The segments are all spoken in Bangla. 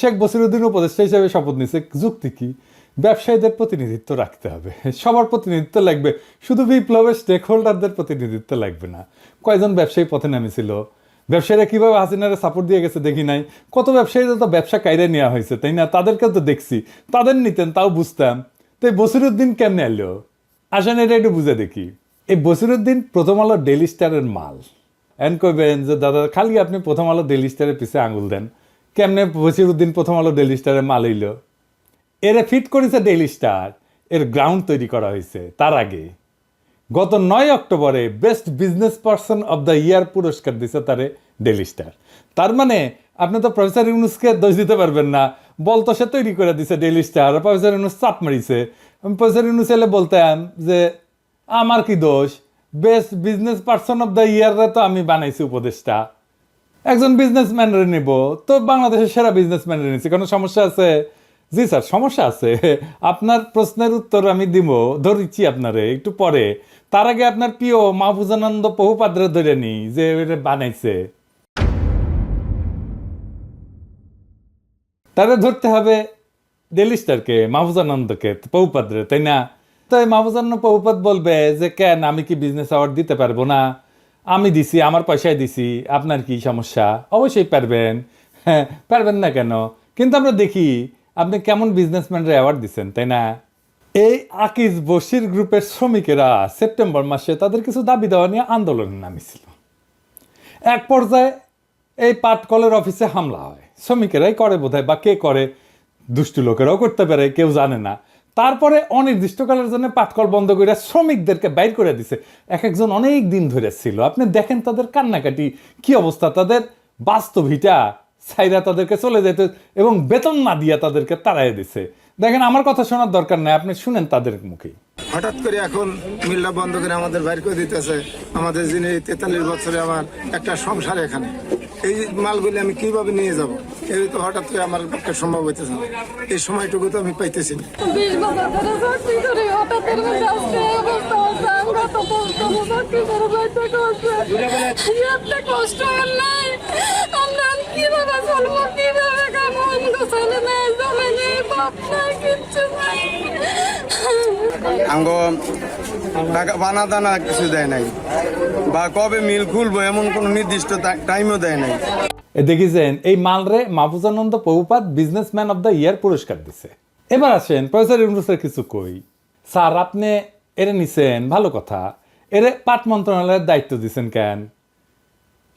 শেখ বসিরুদ্দিন উপদেষ্টা হিসেবে শপথ নিছে, যুক্তি কি? ব্যবসায়ীদের প্রতিনিধিত্ব রাখতে হবে। সবার প্রতিনিধিত্ব লাগবে। শুধু বিপ্লবের স্টেক হোল্ডারদের প্রতিনিধিত্ব লাগবে না। কয়জন ব্যবসায়ী পথে নামেছিল? ব্যবসায়ীরা কীভাবে হাসিনারে সাপোর্ট দিয়ে গেছে দেখি নাই। কত ব্যবসায়ীদের তো ব্যবসা কাইরে নেওয়া হয়েছে, তাই না? তাদেরকে তো দেখছি। তাদের নিতেন, তাও বুঝতাম। তো এই বসিরুদ্দিন কেমনে এলো? আসেন, এটা একটু বুঝে দেখি। এই বসিরুদ্দিন প্রথম আলো ডেলি স্টারের মাল। এন কইবেন যে, দাদা, খালি আপনি প্রথম আলো ডেলি স্টারের পিছে আঙুল দেন। কেমনে বসিরুদ্দিন প্রথম আলো ডেলি স্টারে মাল হইল এরে ফিট করেছে ডেইলি স্টার এর গ্রাউন্ড তৈরি করা হয়েছে তার আগে। গত নয় অক্টোবরে best business person of the year পুরস্কার দিছে তারে ডেইলি স্টার তার মানে আপনি তো প্রফেসর ইউনুসকে দোষ দিতে পারবেন না। বল বলতো সে তৈরি করে দিছে ডেইলি স্টার প্রফেসর ইউনুস চাপ মারিছে। প্রফেসর ইউনুস এলে বলতাম যে, আমার কি দোষ? Best business person of the ইয়াররা তো আমি বানাইছি উপদেশটা। একজন বিজনেসম্যানরে নিব, তো বাংলাদেশের সেরা বিজনেসম্যানরে নিচ্ছি কোনো সমস্যা আছে? জি স্যার, সমস্যা আছে। আপনার প্রশ্নের উত্তর আমি দিব ধরিচ্ছি আপনারে, একটু পরে। তার আগে আপনার প্রিয় মাহফুজানন্দ বহুপাদ্রে ধরে নি, যে বানাইছে। তারে ধরতে হবে ডেলি স্টারকে মাহফুজানন্দকে পৌপাদ্রে তাই না? তাই মাহফুজানন্দ পৌপাদ বলবে যে, কেন, আমি কি বিজনেস অ্যাওয়ার্ড দিতে পারব না? আমি দিছি, আমার পয়সায় দিছি, আপনার কি সমস্যা? অবশ্যই পারবেন। হ্যাঁ পারবেন না কেন? কিন্তু আমরা দেখি, আপনি কেমন বিজনেসম্যানরা অ্যাওয়ার্ড দিচ্ছেন তাই না? এই আকিজ বশির গ্রুপের শ্রমিকেরা সেপ্টেম্বর মাসে তাদের কিছু দাবি দেওয়া নিয়ে আন্দোলনে নামিছিল। এক পর্যায়ে এই পাটকলের অফিসে হামলা হয়। শ্রমিকেরাই করে বোধহয় বা কে করে? দুষ্টু লোকেরাও করতে পারে, কেউ জানে না। তারপরে অনির্দিষ্টকালের জন্য পাটকল বন্ধ করে শ্রমিকদেরকে বাইর করে দিছে। এক একজন অনেক দিন ধরে ছিল। আপনি দেখেন তাদের কান্নাকাটি, কি অবস্থা? তাদের বাস্তবিটা সাইরা তাদেরকে চলে যেতে এবং বেতন না দিয়া তাদেরকে তাড়াই দিছে। দেখেন, আমার কথা শোনার দরকার নাই। আপনি শুনেন তাদের মুখে হঠাৎ করে এখন মিল্লা বন্ধ করে আমাদের বাইর করে দিতেছে। আমাদের যিনি তেতাল্লিশ বছরে আমার একটা সংসার এখানে। এই মালগুলি আমি কীভাবে নিয়ে যাব? এই তো হঠাৎ করে আমার পক্ষে সম্ভব হইতেছে না। এই সময়টুকু তো আমি পাইতেছি না। কষ্ট চাকরি করে যাইতে করছে একটা কষ্ট। আর নাই। কীভাবে চলবো কীভাবে খাব? আমাকে নেই জমে নেই বাপ নাই কিচ্ছু নাই। আঙ্গ বানা দানা কিছু দেয় নাই। বা কবে মিল খুলবো এমন কোনো নির্দিষ্ট টাইমও দেয় নাই। দেখিছেন, এই মালরে মাহফুজানন্দ বহুপাত বিজনেসম্যান অব দ্য ইয়ার পুরস্কার দিছে। এবার আসেন, প্রফেসর ইউনুসের কিছু কই। স্যার, আপনি এরে নিছেন, ভালো কথা। এরে পাট মন্ত্রণালয়ের দায়িত্ব দিছেন কেন?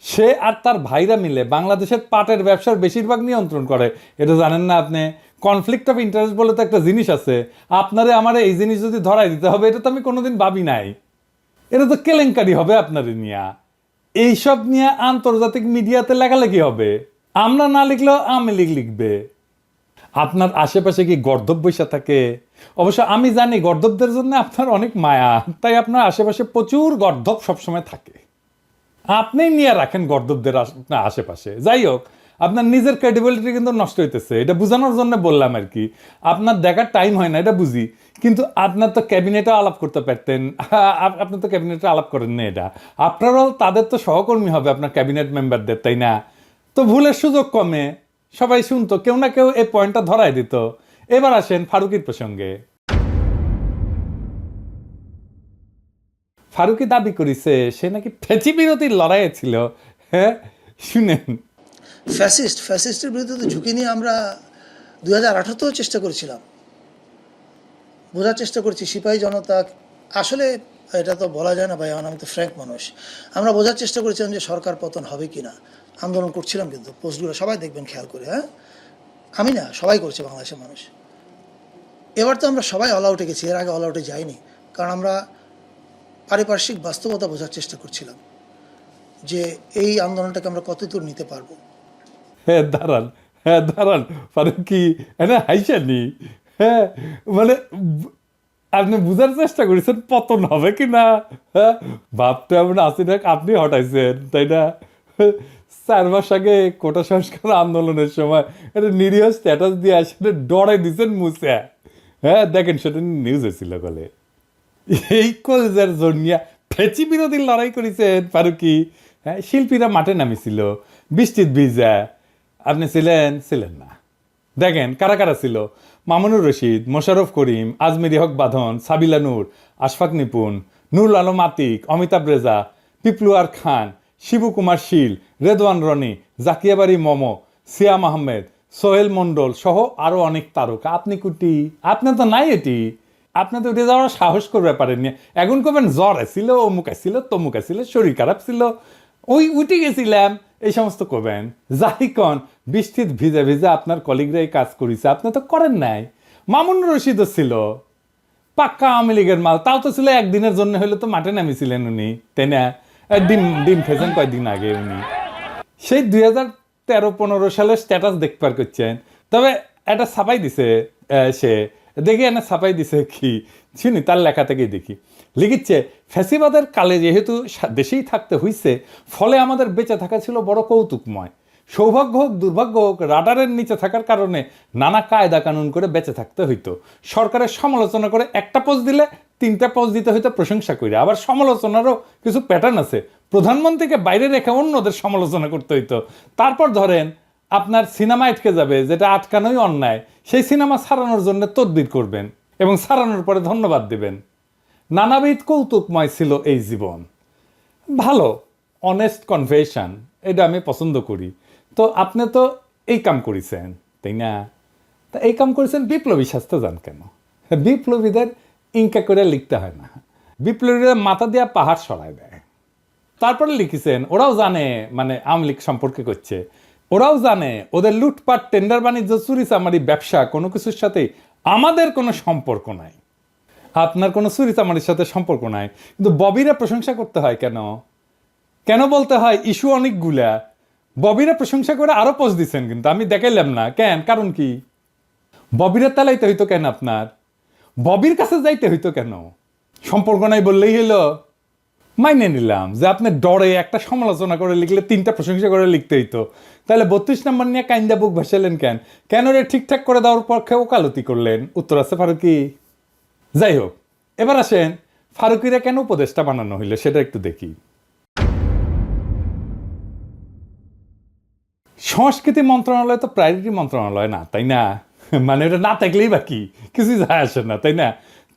সে আর তার ভাইরা মিলে বাংলাদেশের পাটের ব্যবসার বেশিরভাগ নিয়ন্ত্রণ করে। এটা জানেন না আপনি? কনফ্লিক্ট অফ ইন্টারেস্ট বলে তো একটা জিনিস আছে। আপনারে আমার এই জিনিস যদি ধরাই দিতে হবে, এটা তো আমি কোনোদিন ভাবি নাই। এটা তো কেলেঙ্কারি হবে আপনার নিয়া। এইসব নিয়ে আন্তর্জাতিক মিডিয়াতে লেখালেখি হবে। আমরা না লিখলেও আমি লিখ লিখবে। আপনার আশেপাশে কি গর্ধব বৈশা থাকে? অবশ্য আমি জানি গর্ধবদের জন্য আপনার অনেক মায়া, তাই আপনার আশেপাশে প্রচুর গর্ধব সবসময় থাকে। আপনি নিয়ে রাখেন গর্দবদের আপনার আশেপাশে। যাই হোক আপনার নিজের ক্রেডিবিলিটি কিন্তু নষ্ট হইতেছে। এটা বোঝানোর জন্য বললাম আর কি। আপনার দেখার টাইম হয় না, এটা বুঝি। কিন্তু আপনার তো ক্যাবিনেটে আলাপ করতে পারতেন। আপ- আপনি তো ক্যাবিনেটে আলাপ করেন না এটা। অল তাদের তো সহকর্মী হবে আপনার ক্যাবিনেট মেম্বারদের তাই না? তো ভুলের সুযোগ কমে। সবাই শুনতো, কেউ না কেউ এই পয়েন্টটা ধরাই দিত। এবার আসেন ফারুকির প্রসঙ্গে। ফারুকি দাবি করেছে, সে নাকি ফেঁচি বিরতির লড়াইয়ে ছিল। হ্যাঁ শুনেন। ফ্যাসিস্ট, ফ্যাসিস্টের বিরুদ্ধে তো ঝুঁকি নিয়ে আমরা দুই হাজার আঠারোতেও চেষ্টা করেছিলাম। বোঝার চেষ্টা করছি, সিপাহী জনতা, আসলে এটা তো বলা যায় না ভাই এখন আমি তো ফ্র্যাঙ্ক মানুষ আমরা বোঝার চেষ্টা করেছিলাম যে সরকার পতন হবে কি না। আন্দোলন করছিলাম কিন্তু, পোস্টগুলো সবাই দেখবেন, খেয়াল করে হ্যাঁ? আমি না, সবাই করছে বাংলাদেশের মানুষ। এবার তো আমরা সবাই অল আউটে গেছি, এর আগে অল আউটে যাইনি। কারণ আমরা পারিপার্শ্বিক বাস্তবতা বোঝার চেষ্টা করছিলাম যে এই আন্দোলনটাকে আমরা কতদূর নিতে পারব। হ্যাঁ দাঁড়ান হ্যাঁ দাঁড়ান ফারুকি হ্যাঁ হাইসানি হ্যাঁ মানে আপনি বুঝার চেষ্টা করেছেন পতন হবে কি না? হ্যাঁ ভাবতে এমন আসি না আপনি হটাইছেন, তাই না? চার মাস আগে কোটা সংস্কার আন্দোলনের সময় একটা নিরীহ স্ট্যাটাস দিয়ে আসলে ডরাই দিছেন মুসে। হ্যাঁ দেখেন, সেটা নিউজ হয়েছিল বলে এই কলেজের জন্যিয়া ফেচি বিরোধী লড়াই করেছেন ফারুকি। হ্যাঁ শিল্পীরা মাঠে নামিছিল, বৃষ্টির ভিজা। আপনি ছিলেন ছিলেন না। দেখেন, কারা কারা ছিল? মামুনুর রশিদ, মোশাররফ করিম, আজমিরি হক বাঁধন, সাবিলা নূর, আশফাক নিপুন নুরুল আলম আতিক, অমিতাভ রেজা পিপলুয়ার খান, শিবু কুমার শীল, রেদওয়ান রনি জাকিয়াবাড়ি মমো, সিয়াম আহমেদ, সোহেল মণ্ডল সহ আরও অনেক তারকা। আপনি কুটি? আপনার তো নাই এটি। আপনি তো উঠে যাওয়ার সাহস করবে পারেননি এখন কবেন জ্বর আসছিল অমুক আসছিল তমুক আসছিল শরীর খারাপ ছিল। ওই উঠে গেছিলাম এই সমস্ত করবেন। যাই কন বৃষ্টিত ভিজে ভিজে আপনার কলিগরা এই কাজ করেছে, আপনি তো করেন নাই। মামুন রশিদও ছিল, পাক্কা আওয়ামী লীগের মাল, তাও তো ছিল একদিনের জন্য হলে তো মাঠে নামিছিলেন উনি, তাই না? ডিম ডিম খেয়েছেন কয়েকদিন আগে উনি। সেই দুই হাজার তেরো পনেরো সালের স্ট্যাটাস দেখবার করছেন। তবে এটা ছাপাই দিছে সে, দেখি এনে ছাপাই দিছে কি? শুনি, তার লেখা থেকেই দেখি। লিখিচ্ছে ফ্যাসিবাদের কালে যেহেতু দেশেই থাকতে হইছে, ফলে আমাদের বেঁচে থাকা ছিল বড় কৌতুকময়। সৌভাগ্য হোক, দুর্ভাগ্য হোক, রাডারের নিচে থাকার কারণে নানা কায়দা কানুন করে বেঁচে থাকতে হইতো। সরকারের সমালোচনা করে একটা পোস্ট দিলে তিনটা পোস্ট দিতে হইতো প্রশংসা করে আবার সমালোচনারও কিছু প্যাটার্ন আছে। প্রধানমন্ত্রীকে বাইরে রেখে অন্যদের সমালোচনা করতে হইতো। তারপর ধরেন, আপনার সিনেমা আটকে যাবে, যেটা আটকানোই অন্যায়। সেই সিনেমা ছাড়ানোর জন্য তদবির করবেন এবং ছাড়ানোর পরে ধন্যবাদ দেবেন। নানাবিধ কৌতুকময় ছিল এই জীবন। ভালো অনেস্ট কনভেশন এটা আমি পছন্দ করি। তো আপনি তো এই কাম করেছেন, তাই না? তা এই কাম করেছেন বিপ্লবী শাস্ত্র যান কেন? বিপ্লবীদের ইনকা করে লিখতে হয় না। বিপ্লবীরা মাথা দিয়া পাহাড় সরায় দেয়। তারপরে লিখেছেন, ওরাও জানে মানে আওয়ামী লীগ সম্পর্কে করছে। ওরাও জানে, ওদের লুটপাট টেন্ডার বাণিজ্য চুরি চামারি ব্যবসা, কোনো কিছুর সাথে আমাদের কোনো সম্পর্ক নাই। আপনার কোনো চুরি সাথে সম্পর্ক নাই। কিন্তু ববিরা প্রশংসা করতে হয় কেন? কেন বলতে হয়, ইস্যু অনেকগুলা। ববিরা প্রশংসা করে আরও পোস্ট দিচ্ছেন কিন্তু, আমি দেখাইলাম না। কেন? কারণ কি? ববিরা তালাইতে হইতো কেন আপনার? ববির কাছে যাইতে হইতো কেন? সম্পর্ক নাই বললেই হলো মাইনে নিলাম যে আপনি ডরে একটা সমালোচনা করে লিখলে তিনটা প্রশংসা করে লিখতে হইতো। তাহলে বত্রিশ নম্বর নিয়ে কাইন্দা বুক ভাসালেন কেন? কেন রে ঠিকঠাক করে দেওয়ার পক্ষে ওকালতি করলেন? উত্তর আছে ফারুকি। যাই হোক, এবার আসেন ফারুকিরা কেন উপদেশটা বানানো হইল সেটা একটু দেখি। সংস্কৃতি মন্ত্রণালয় তো প্রায়োরিটি মন্ত্রণালয় না, তাই না? মানে এটা না থাকলেই বাকি কিছু যায় আসে না, তাই না?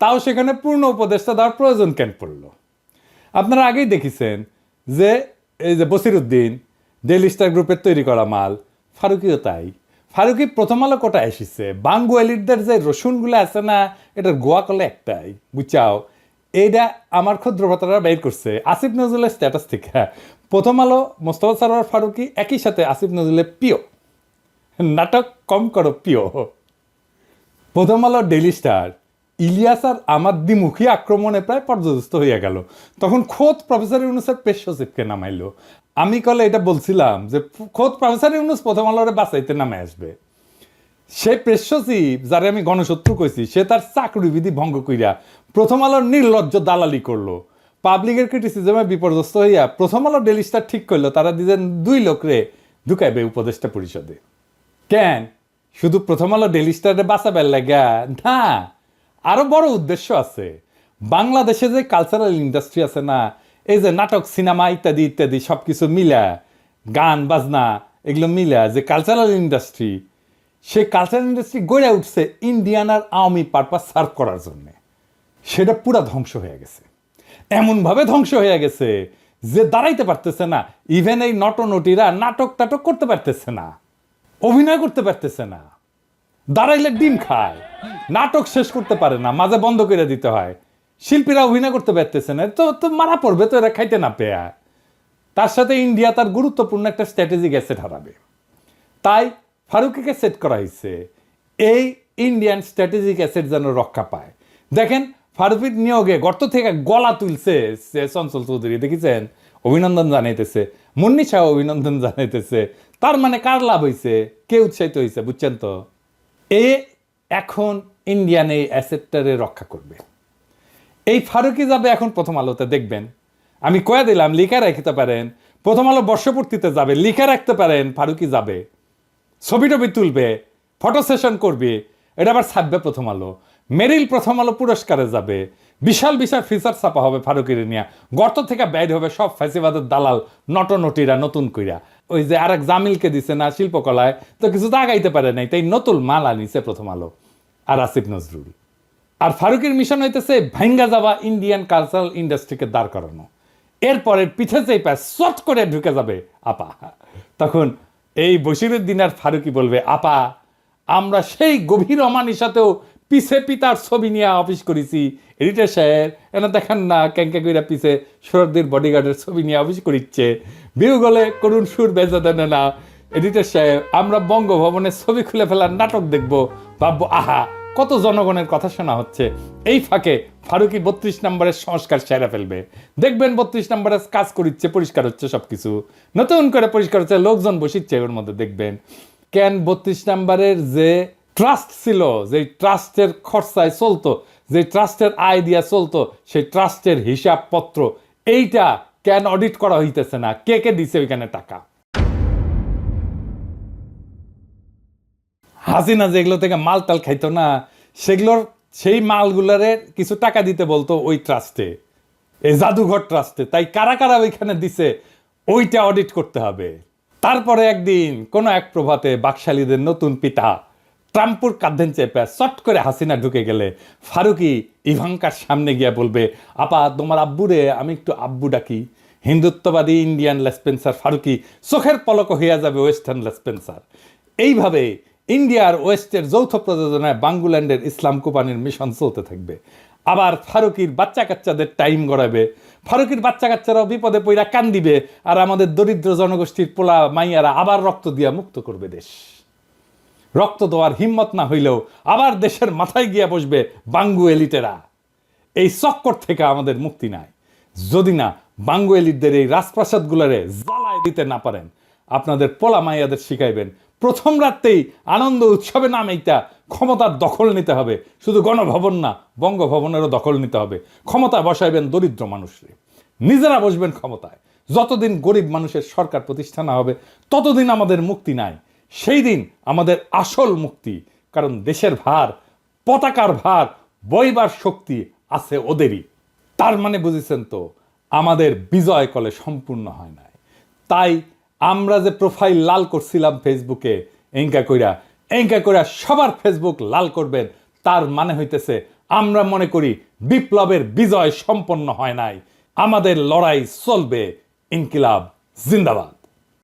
তাও সেখানে পূর্ণ উপদেশটা দেওয়ার প্রয়োজন কেন পড়ল? আপনারা আগেই দেখেছেন যে এই যে বসিরুদ্দিন ডেলি স্টার গ্রুপের তৈরি করা মাল, ফারুকিও তাই। ফারুকি প্রথম আলো কোটায় এসেছে? বাঙ্গু এলিটদের যে রসুনগুলো আছে না এটার গোয়া কলে একটাই। বুঝাও এইটা আমার ক্ষুদ্র ভাতারা বের করছে। আসিফ নজরুলের স্ট্যাটাস থেকে। প্রথম আলো মোস্তফা সারোয়ার ফারুকি একই সাথে আসিফ নজরুলের প্রিয়। নাটক কম করো, প্রিয়। প্রথম আলো ডেইলি স্টার। ইলিয়াস আর আমার দ্বিমুখী আক্রমণে প্রায় পর্যদস্ত হইয়া গেল। তখন খোদ প্রফেসর ইউনুসের পেশ সচিবকে নামাইলো। আমি কলে এটা বলছিলাম যে খোদ প্রফেসর ইউনুস প্রথম আলোরে বাঁচাইতে নামে আসবে। সে প্রেস যারে আমি গণশত্রু কইছি, সে তার চাকরি বিধি ভঙ্গ কইরা প্রথম আলোর নির্লজ্জ দালালি করল। পাবলিকের ক্রিটিসিজমে বিপর্যস্ত হইয়া প্রথম আলো ডেলি স্টার ঠিক করল, তারা দিলেন দুই লোকরে ঢুকাইবে উপদেষ্টা পরিষদে। কেন? শুধু প্রথম আলো ডেলি স্টারে বাঁচাবার লাগা না, আরও বড় উদ্দেশ্য আছে। বাংলাদেশে যে কালচারাল ইন্ডাস্ট্রি আছে না এই যে নাটক, সিনেমা ইত্যাদি ইত্যাদি, সবকিছু মিলা, গান, বাজনা, এগুলো মিলা যে কালচারাল ইন্ডাস্ট্রি সেই কালচারাল ইন্ডাস্ট্রি গড়ে উঠছে ইন্ডিয়ান আর আওয়ামী পারপাস সার্ভ করার জন্য। সেটা পুরা ধ্বংস হয়ে গেছে। এমনভাবে ধ্বংস হয়ে গেছে যে দাঁড়াইতে পারতেছে না। ইভেন এই নটনটিরা নাটক টাটক করতে পারতেছে না। অভিনয় করতে পারতেছে না। দাঁড়াইলে ডিম খায়। নাটক শেষ করতে পারে না। মাঝে বন্ধ করে দিতে হয়। শিল্পীরা অভিনয় করতে পারতেছে না। তো তো মারা পড়বে, তো এরা খাইতে না পেয়া। তার সাথে ইন্ডিয়া তার গুরুত্বপূর্ণ একটা স্ট্র্যাটেজিক অ্যাসেট হারাবে। তাই ফারুকিকে সেট করা হয়েছে এই ইন্ডিয়ান স্ট্র্যাটেজিক অ্যাসেট যেন রক্ষা পায়। দেখেন, ফারুকির নিয়োগে গর্ত থেকে গলা তুলছে সে চঞ্চল চৌধুরী, দেখেছেন? অভিনন্দন জানাইতেছে। মুন্নি শাহ অভিনন্দন জানাইতেছে। তার মানে কার লাভ হয়েছে কে উৎসাহিত হয়েছে বুঝছেন তো? এ এখন ইন্ডিয়ান এই অ্যাসেটটারে রক্ষা করবে। এই ফারুকি যাবে এখন প্রথম আলোতে, দেখবেন। আমি কয়ে দিলাম, লিখে রাখতে পারেন। প্রথম আলো বর্ষপূর্তিতে যাবে, লিখে রাখতে পারেন, ফারুকি যাবে। ছবি টবি তুলবে, ফটো সেশন করবে, এটা আবার ছাপবে প্রথম আলো। মেরিল প্রথম আলো পুরস্কারে যাবে। বিশাল বিশাল ফিচার ছাপা হবে ফারুকের নিয়ে। গর্ত থেকে বাইর হবে সব ফ্যাসিবাদের দালাল, নটনটিরা, নতুন কইরা। ওই যে আরেক জামিলকে দিছে না, শিল্পকলায়, তো কিছু তো আগাইতে পারে নাই, তাই নতুন মাল আনিছে প্রথম আলো। আর আসিফ নজরুল। আর ফারুকের মিশন হইতেছে ভাঙ্গা যাওয়া ইন্ডিয়ান কালচারাল ইন্ডাস্ট্রিকে দাঁড় করানো। এরপরে পিঠে চেপা শট করে ঢুকে যাবে আপা। তখন এই বসিরের দিন আর ফারুকি বলবে, আপা, আমরা সেই গভীর অমানিসাতেও পিছে পিতার ছবি নিয়ে অফিস করেছি। এডিটার সাহেব, এনে দেখেন না ক্যাঙ্কা কইরা পিছে শরদ্দির বডিগার্ডের ছবি নিয়ে অফিস করিচ্ছে। বিউ গলে করুণ সুর বেজা দেন না। এডিটার সাহেব, আমরা বঙ্গভবনের ছবি খুলে ফেলার নাটক দেখব। ভাববো, আহা কত জনগণের কথা শোনা হচ্ছে? এই ফাঁকে ফারুকি বত্রিশ নম্বরের সংস্কার সেরা ফেলবে। দেখবেন বত্রিশ নম্বরের কাজ করিচ্ছে, পরিষ্কার হচ্ছে সবকিছু। নতুন করে পরিষ্কার হচ্ছে, লোকজন বসিচ্ছে ওর মধ্যে, দেখবেন। কেন বত্রিশ নম্বরের যে ট্রাস্ট ছিল যে ট্রাস্টের খরচায় চলতো যে ট্রাস্টের আয় দিয়া চলতো, সেই ট্রাস্টের হিসাবপত্র, এইটা কেন অডিট করা হইতেছে না? কে কে দিছে ওইখানে টাকা? হাসিনা যেগুলো থেকে মাল টাল খাইতো না, সেগুলোর সেই মালগুলারে কিছু টাকা দিতে বলতো ওই ট্রাস্টে, এই জাদুঘর ট্রাস্টে। তাই কারা কারা ওইখানে দিছে, ওইটা অডিট করতে হবে। তারপরে একদিন কোনো এক প্রভাতে বাকশালীদের নতুন পিতা ট্রাম্পুর কাঁধেন চেপে চট করে হাসিনা ঢুকে গেলে, ফারুকি ইভাঙ্কার সামনে গিয়া বলবে, আপা, তোমার আব্বুরে আমি একটু আব্বু ডাকি। হিন্দুত্ববাদী ইন্ডিয়ান লেসপেন্সার ফারুকি চোখের পলক হইয়া যাবে ওয়েস্টার্ন লেসপেন্সার। এইভাবে ইন্ডিয়ার ওয়েস্টের যৌথ প্রযোজনায় বাঙ্গুল্যান্ডের ইসলাম কোপানির মিশন চলতে থাকবে। আবার ফারুকির বাচ্চা কাচ্চাদের টাইম গড়াবে। ফারুকির বাচ্চা কাচ্চারাও বিপদে পইরা কান দিবে আর আমাদের দরিদ্র জনগোষ্ঠীর পোলা মাইয়ারা আবার রক্ত দিয়া মুক্ত করবে দেশ। রক্ত দেওয়ার হিম্মত না হইলেও আবার দেশের মাথায় গিয়া বসবে বাঙ্গু এলিটেরা। এই চক্কর থেকে আমাদের মুক্তি নাই। যদি না বাঙ্গু এলিটদের এই রাজপ্রাসাদগুলোরে জ্বালায় দিতে না পারেন, আপনাদের পোলা মাইয়াদের শিখাইবেন প্রথম রাত্রেই আনন্দ উৎসবে নাম এইটা ক্ষমতার দখল নিতে হবে। শুধু গণভবন না, বঙ্গভবনেরও দখল নিতে হবে। ক্ষমতা বসাইবেন দরিদ্র মানুষরে নিজেরা বসবেন ক্ষমতায়। যতদিন গরিব মানুষের সরকার প্রতিষ্ঠা না হবে, ততদিন আমাদের মুক্তি নাই। সেই দিন আমাদের আসল মুক্তি, কারণ দেশের ভার, পতাকার ভার, বইবার শক্তি আছে ওদেরই। তার মানে বুঝেছেন তো, আমাদের বিজয় কলে সম্পূর্ণ হয় নাই। তাই আমরা যে প্রোফাইল লাল করছিলাম ফেসবুকে এঙ্কা কইরা এঙ্কা কইরা সবার ফেসবুক লাল করবেন, তার মানে হইতেছে আমরা মনে করি বিপ্লবের বিজয় সম্পন্ন হয় নাই, আমাদের লড়াই চলবে, ইনকিলাব, জিন্দাবাদ।